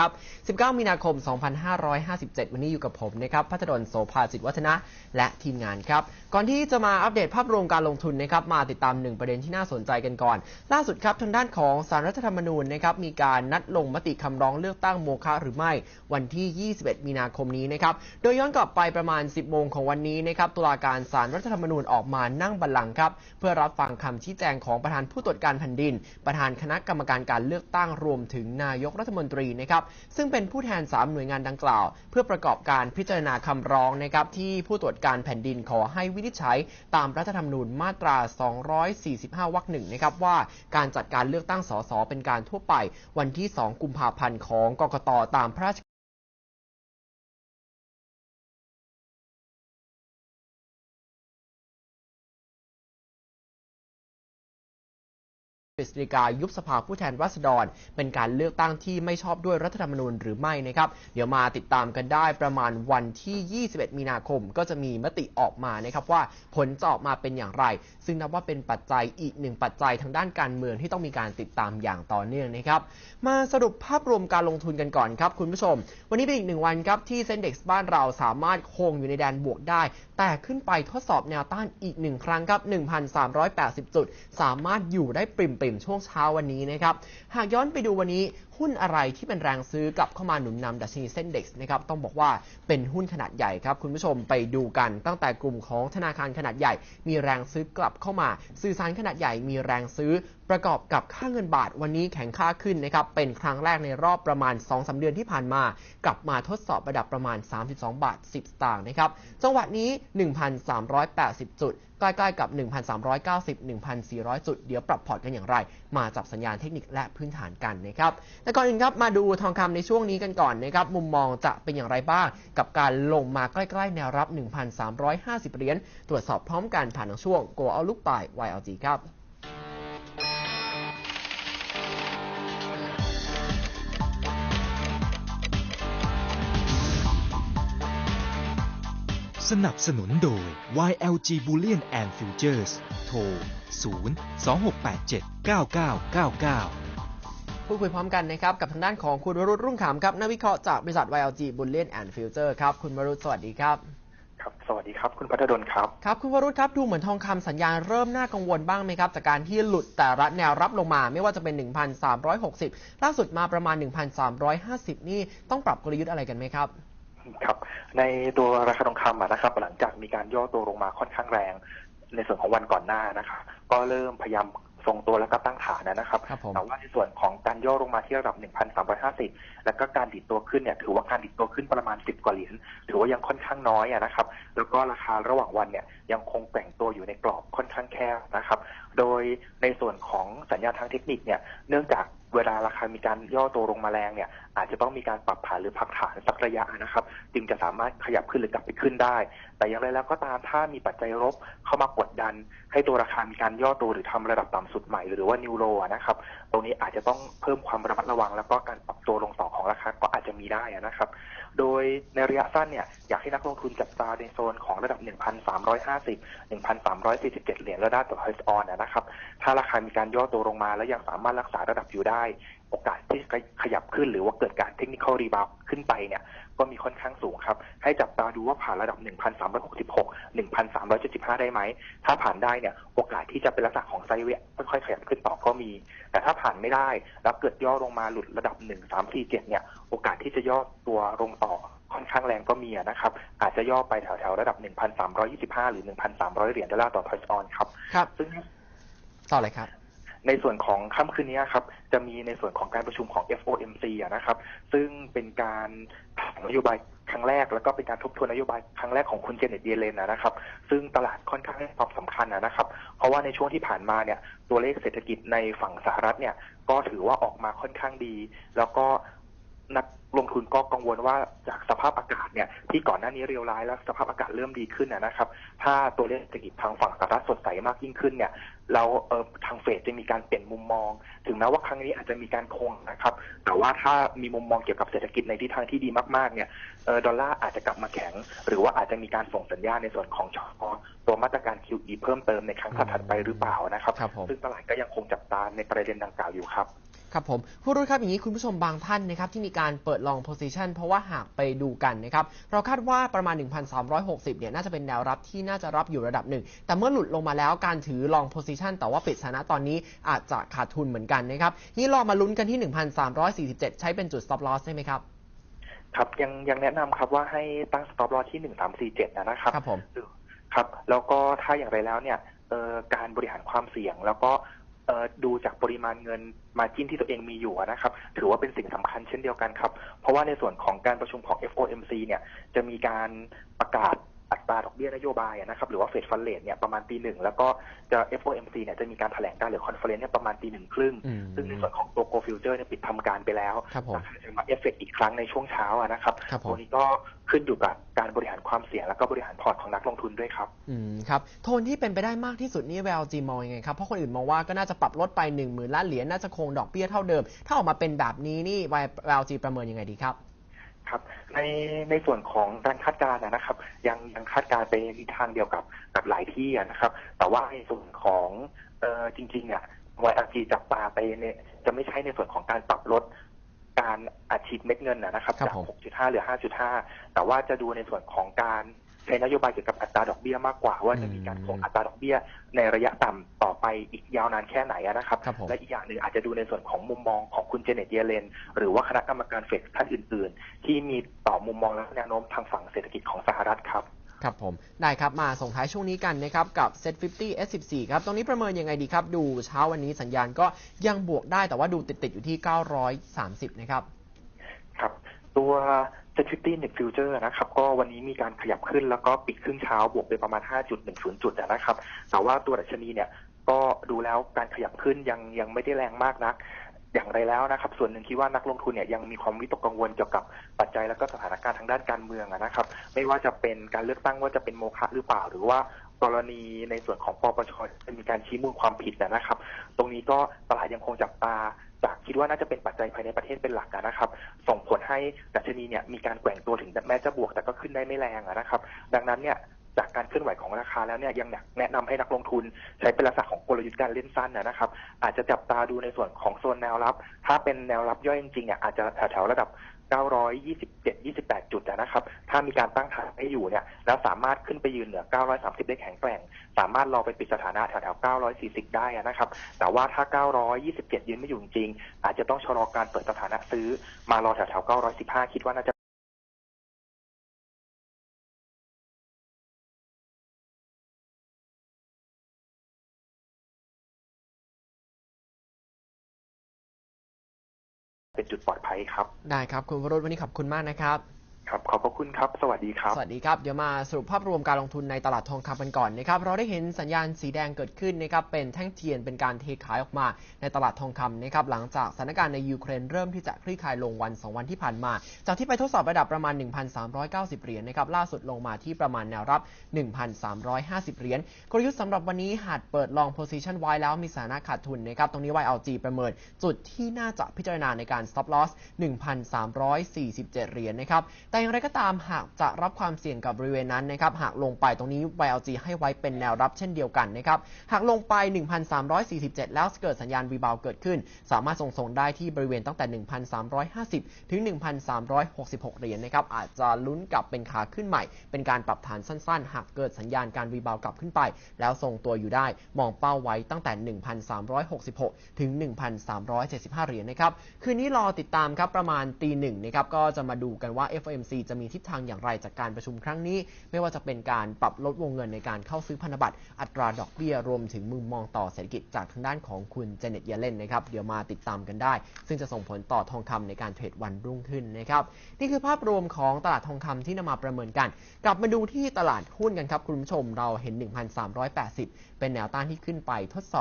ครับ 19 มีนาคม 2557 วันนี้อยู่กับผมนะครับ พัฒดลโสภาสิทธิวัฒนะและทีมงานครับ ก่อนที่จะมาอัปเดตภาพรวมการลงทุนนะครับ มาติดตามหนึ่งประเด็นที่น่าสนใจกันก่อน ล่าสุดครับทางด้านของสารรัฐธรรมนูญนะครับ มีการนัดลงมติคำร้องเลือกตั้งโมฆะหรือไม่วันที่ 21 มีนาคมนี้นะครับ โดยย้อนกลับไปประมาณ 10 โมงของวันนี้นะครับ ตุลาการสารรัฐธรรมนูญออกมานั่งบัลลังก์ครับ เพื่อรับฟังคำชี้แจงของประธานผู้ตรวจการแผ่นดิน ประธานคณะกรรมการการเลือกตั้งรวมถึงนายกรัฐมนตรีนะครับซึ่งเป็นผู้แทน 3 หน่วยงานดังกล่าว เพื่อประกอบการพิจารณาคำร้องนะครับที่ผู้ตรวจการแผ่นดินขอให้วินิจฉัย ตามรัฐธรรมนูญมาตรา 245 วรรคหนึ่งนะครับว่าการจัดการเลือกตั้งสสเป็นการทั่วไปวันที่ 2 กุมภาพันธ์ของกกตตามพระราช กฤษฎีกายุบสภาผู้แทนราษฎร เป็นการเลือกตั้งที่ไม่ชอบด้วยรัฐธรรมนูญหรือไม่นะครับ เดี๋ยวมาติดตามกันได้ประมาณวันที่ 21 มีนาคม ก็จะมีมติออกมานะครับว่าผลจะออกมาเป็นอย่างไร ซึ่งนับว่าเป็นปัจจัยอีกหนึ่งปัจจัยทางด้านการเมืองที่ต้องมีการติดตามอย่างต่อเนื่องนะครับ มาสรุปภาพรวมการลงทุนกันก่อนครับคุณผู้ชม วันนี้เป็นอีกหนึ่งวันครับที่เซ็นเด็กบ้านเราสามารถคงอยู่ในแดนบวกได้ แต่ขึ้นไปทดสอบแนวต้านอีกหนึ่งครั้งครับ 1,380 จุด สามารถอยู่ได้ปริ่มๆช่วงเช้าวันนี้นะครับ หากย้อนไปดูวันนี้ หุ้นอะไรที่เป็นแรงซื้อกลับเข้ามาหนุนนำดัชนีเซ็นเด็กนะครับต้องบอกว่าเป็นหุ้นขนาดใหญ่ครับคุณผู้ชมไปดูกันตั้งแต่กลุ่มของธนาคารขนาดใหญ่ มีแรงซื้อกลับเข้ามา สื่อสารขนาดใหญ่มีแรงซื้อประกอบกับค่าเงินบาทวันนี้แข็งค่าขึ้นนะครับเป็นครั้งแรกในรอบประมาณ 2-3เดือนที่ผ่านมา กลับมาทดสอบระดับประมาณ 32 บาท 10 สตางค์นะครับจังหวะนี้ 1,380 จุดใกล้ๆกับ 1,390 1,400 จุด เดี๋ยวปรับพอร์ตกันอย่างไร มาจับสัญญาณเทคนิคและพื้นฐานกันนะครับแต่ก่อนอื่นครับมาดูทองคำในช่วงนี้กันก่อนนะครับมุมมองจะเป็นอย่างไรบ้าง กับการลงมาใกล้ๆแนวรับ 1,350 เหรียญตรวจสอบพร้อมกันผ่านทางช่วง Go Out Look by YLG ครับสนับสนุนโดย YLG Bullion and Futures โทร 0 2687 9999 พูดคุยพร้อมกันนะครับกับทางด้านของคุณวรุษรุ่งขำครับนักวิเคราะห์จากบริษัท YLG Bullion and Future ครับคุณวรุษสวัสดีครับครับสวัสดีครับคุณพัฒดลครับครับคุณวรุษครับดูเหมือนทองคำสัญญาณเริ่มน่ากังวลบ้างไหมครับ จากการที่หลุดแต่ละแนวรับลงมา ไม่ว่าจะเป็น 1,360 ล่าสุดมาประมาณ 1,350 นี่ต้องปรับกลยุทธ์อะไรกันไหมครับครับ ในตัวราคาทองคำอะนะครับ หลังจากมีการย่อตัวลงมาค่อนข้างแรง ในส่วนของวันก่อนหน้านะครับก็เริ่มพยายาม ทรงตัวแล้วก็ตั้งฐานนะครับครับผมแต่ว่าในส่วนของการย่อลงมาที่ระดับ 1,350 แล้วก็การดิดตัวขึ้นเนี่ยถือว่าการดิดตัวขึ้นประมาณ 10 กว่าเหรียญถือว่ายังค่อนข้างน้อยอะนะครับ แล้วก็ราคาระหว่างวันเนี่ยยังคงแกว่งตัวอยู่ในกรอบค่อนข้างแคบนะครับ โดยในส่วนของสัญญาณทางเทคนิคเนี่ยเนื่องจากเวลาราคามีการย่อตัวลงมาแรงเนี่ยอาจจะต้องมีการปรับฐานหรือพักฐานสักระยะนะครับ จึงจะสามารถขยับขึ้นหรือกลับไปขึ้นได้ แต่อย่างไรแล้วก็ตามถ้ามีปัจจัยลบเข้ามากดดันให้ตัวราคามีการย่อตัวหรือทำระดับต่ำสุดใหม่หรือว่านิวโรนะครับ ตรงนี้อาจจะต้องเพิ่มความระมัดระวัง แล้วก็การปรับตัวลงต่อของราคาก็อาจจะมีได้นะครับ โดยในระยะสั้นเนี่ยอยากให้นักลงทุนจับตาในโซนของระดับ 1,350 1,347 เหรียญและด้ต่อ h ออนนะครับ ถ้าราคามีการย่อตัวลงมาแล้วยังสามารถรักษาระดับอยู่ได้ โอกาสที่จะขยับขึ้น หรือว่าเกิดการเทคนิคอลรีบาวขึ้นไปเนี่ยก็มีค่อนข้างสูงครับ ให้จับตาดูว่าผ่านระดับ 1,366 1,375 ได้ไหม ถ้าผ่านได้เนี่ยโอกาสที่จะเป็นลักษณะของไซด์เวย์ค่อยๆขยับขึ้นต่อก็มี แต่ถ้าผ่านไม่ได้ แล้วเกิดย่อลงมาหลุดระดับ 1347 เนี่ยโอกาสที่จะย่อตัวลงต่อค่อนข้างแรงก็มีนะครับ อาจจะย่อไปแถวๆระดับ 1,325 หรือ 1,300 เหรียญดอลลาร์ต่อทอยส์ออนครับครับซึ่งต่อเลยครับ ในส่วนของค่ำคืนนี้ครับ จะมีในส่วนของการประชุมของ FOMC นะครับ ซึ่งเป็นการนโยบายครั้งแรกแล้วก็เป็นการทบทวนนโยบายครั้งแรกของคุณเจเน็ตเยเลนนะครับ ซึ่งตลาดค่อนข้างให้ความสำคัญนะครับ เพราะว่าในช่วงที่ผ่านมาเนี่ยตัวเลขเศรษฐกิจในฝั่งสหรัฐเนี่ยก็ถือว่าออกมาค่อนข้างดี แล้วก็ นักลงทุนก็กังวลว่าจากสภาพอากาศเนี่ยที่ก่อนหน้านี้เรียวร้ายแล้วสภาพอากาศเริ่มดีขึ้นนะนะครับ ถ้าตัวเลขเศรษฐกิจทางฝั่งสหรัฐสดใสมากยิ่งขึ้นเนี่ยแล้วเออทางเฟดจะมีการเปลี่ยนมุมมอง ถึงแม้ว่าครั้งนี้อาจจะมีการคงนะครับ แต่ว่าถ้ามีมุมมองเกี่ยวกับเศรษฐกิจในทิศทางที่ดีมากๆเนี่ยเออดอลลาร์อาจจะกลับมาแข็ง หรือว่าอาจจะมีการส่งสัญญาณในส่วนของชอตัวมาตรการ QE เพิ่มเติมในครั้งถัดๆไปหรือเปล่านะครับครับผมซึ่งตลาดก็ยังคงจับตาในประเด็นดังกล่าวอยู่ครับ ครับผมผู้รู้ครับอย่างนี้คุณผู้ชมบางท่านนะครับที่มีการเปิดลอง position เพราะว่าหากไปดูกันนะครับเราคาดว่าประมาณ 1,360 เนี่ยน่าจะเป็นแนวรับที่น่าจะรับอยู่ระดับหนึ่ง แต่เมื่อหลุดลงมาแล้วการถือลอง position แต่ว่าปิดชนะตอนนี้อาจจะขาดทุนเหมือนกันนะครับนี่ลองมาลุ้นกันที่ 1,347 ใช้เป็นจุด stop loss ได้ไหมครับครับยังยังแนะนำครับว่าให้ตั้ง stop loss ที่หนึ่งสามสี่เจ็ดนะครับครับผมครับแล้วก็ถ้าอย่างไรแล้วเนี่ยเอ่อการบริหารความเสี่ยงแล้วก็เอ่อ ดูจากปริมาณเงินมาจิ้นที่ตัวเองมีอยู่นะครับถือว่าเป็นสิ่งสำคัญเช่นเดียวกันครับ เพราะว่าในส่วนของการประชุมของ FOMC เนี่ยจะมีการประกาศ อัตราดอกเบี้ยนโยบายนะครับหรือว่าเฟดฟันเลทเนี่ยประมาณตีหนึ่งแล้วก็จะ FOMC เนี่ยจะมีการแถลงการหรือคอนเฟอเรนซ์เนี่ยประมาณตีหนึ่งครึ่งอืมซึ่งในส่วนของตัว Go Future เนี่ยปิดทำการไปแล้วครับผมราคาจะมาเอฟเฟกต์อีกครั้งในช่วงเช้าอะนะครับครับผมตัวนี้ก็ขึ้นอยู่กับการบริหารความเสี่ยงแล้วก็บริหารพอร์ตของนักลงทุนด้วยครับอืมครับโทนที่เป็นไปได้มากที่สุดนี่ VLG มองยังไงครับเพราะคนอื่นมองว่าก็น่าจะปรับลดไป1 0,000ล้านเหรียญน่าจะคงดอกเบี้ยเท่าเดิม ถ้าออกมาเป็นแบบนี้นี่ VLG ประเมินยังไงดีครับ ครับในในส่วนของการคาดการณ์นะครับ ยังยังคาดการณ์ไปในทิศทางเดียวกับกับหลายที่อะนะครับ แต่ว่าในส่วนของเอ่อจริงๆเนี่ย YLG จับตาไปเนี่ยจะไม่ใช่ในส่วนของการปรับลดการอัดฉีดเม็ดเงินนะนะครับครับจากผม6.5 เหลือ 5.5 แต่ว่าจะดูในส่วนของการ ใช้นโยบายเกี่ยวกับอัตราดอกเบี้ยมากกว่า ว่าจะมีการคงอัตราดอกเบี้ยในระยะต่ำต่อไปอีกยาวนานแค่ไหนอะนะครับครับผมและอีกอย่างหนึ่งอาจจะดูในส่วนของมุมมองของคุณเจเน็ตเยเลนหรือว่าคณะกรรมการเฟดท่านอื่น ๆ ที่มีต่อมุมมองและแนวโน้มทางฝั่งเศรษฐกิจของสหรัฐครับครับผมได้ครับมาส่งท้ายช่วงนี้กันนะครับกับ Set 50 S14 ครับตรงนี้ประเมินยังไงดีครับ ดูเช้าวันนี้สัญญาณก็ยังบวกได้แต่ว่าดูติด ๆ อยู่ที่ 930 นะครับ ครับ ตัว Security Net Future นะครับก็วันนี้มีการขยับขึ้นแล้วก็ปิดครึ่งเช้าบวกไปประมาณ 5.10 จุดนะครับ แต่ว่าตัวดัชนีเนี่ยก็ดูแล้วการขยับขึ้นยังยังไม่ได้แรงมากนัก อย่างไรแล้วนะครับ ส่วนหนึ่งคิดว่านักลงทุนเนี่ยยังมีความวิตกกังวลเกี่ยวกับปัจจัยและก็สถานการณ์ทางด้านการเมืองนะครับ ไม่ว่าจะเป็นการเลือกตั้งว่าจะเป็นโมฆะหรือเปล่า หรือว่ากรณีในส่วนของปปชจะมีการชี้มูลความผิดนะครับ ตรงนี้ก็ตลาดยังคงจับตา จากคิดว่าน่าจะเป็นปัจจัยภายในประเทศเป็นหลักนะครับ ส่งผลให้ดัชนีเนี่ยมีการแกว่งตัวถึงแม้จะบวกแต่ก็ขึ้นได้ไม่แรงนะครับ ดังนั้นเนี่ยจากการเคลื่อนไหวของราคาแล้วเนี่ยยังแนะนำให้นักลงทุนใช้เป็นลักษณะของกลยุทธ์การเล่นสั้นนะครับ อาจจะจับตาดูในส่วนของโซนแนวรับ ถ้าเป็นแนวรับย่อยจริงๆเนี่ยอาจจะแถวๆระดับ 927 28 จุดนะครับ ถ้ามีการตั้งฐานให้อยู่เนี่ย แล้วสามารถขึ้นไปยืนเหนือ 930 ได้แข็งแกร่ง สามารถรอไปปิดสถานะแถวๆ 940 ได้อะนะครับ แต่ว่าถ้า 927 ยืนไม่อยู่จริง อาจจะต้องชะลอการเปิดสถานะซื้อ มารอแถวๆ 915 คิดว่าน่าจะ เป็นจุดปลอดภัยครับ ได้ครับ คุณวรุษวันนี้ขอบคุณมากนะครับ ครับขอบพระคุณครับ สวัสดีครับ สวัสดีครับ เดี๋ยวมาสรุปภาพรวมการลงทุนในตลาดทองคำกันก่อนนะครับ เราได้เห็นสัญญาณสีแดงเกิดขึ้นนะครับ เป็นแท่งเทียนเป็นการเทขายออกมาในตลาดทองคำนะครับ หลังจากสถานการณ์ในยูเครนเริ่มที่จะคลี่คลายลงวัน 2 วันที่ผ่านมา จากที่ไปทดสอบระดับประมาณ 1,390 เหรียญนะครับ ล่าสุดลงมาที่ประมาณแนวรับ 1,350 เหรียญ กลยุทธ์สำหรับวันนี้หากเปิดลอง position ไว้แล้วมีสถานะขาดทุนนะครับ ตรงนี้ YLG ประเมินจุดที่น่าจะพิจารณาในการ stop loss 1,347 เหรียญนะครับแต่อย่างไรก็ตามหากจะรับความเสี่ยงกับบริเวณนั้นนะครับหากลงไปตรงนี้ YLG ให้ไว้เป็นแนวรับเช่นเดียวกันนะครับหากลงไป 1,347 แล้วเกิดสัญญาณรีบาวเกิดขึ้น สามารถส่งส่งได้ที่บริเวณตั้งแต่ 1,350 ถึง 1,366 เหรียญนะครับอาจจะลุ้นกลับเป็นขาขึ้นใหม่ เป็นการปรับฐานสั้นๆ หากเกิดสัญญาณการรีบาวกลับขึ้นไป แล้วทรงตัวอยู่ได้มองเป้าไว้ตั้งแต่ 1,366 ถึง 1,375 เหรียญนะครับคืนนี้รอติดตามครับประมาณตีหนึ่งนะครับก็จะมาดูกันว่า FOMC จะมีทิศทางอย่างไรจากการประชุมครั้งนี้ ไม่ว่าจะเป็นการปรับลดวงเงินในการเข้าซื้อพันธบัตรอัตราดอกเบี้ยรวมถึงมุมมองต่อเศรษฐกิจจากทางด้านของคุณเจเน็ตเยเลนนะครับเดี๋ยวมาติดตามกันได้ ซึ่งจะส่งผลต่อทองคำในการเทรดวันรุ่งขึ้นนะครับนี่คือภาพรวมของตลาดทองคำที่นำมาประเมินกัน กลับมาดูที่ตลาดหุ้นกันครับคุณผู้ชมเราเห็น 1,380 เป็นแนวต้านที่ขึ้นไปทดสอบ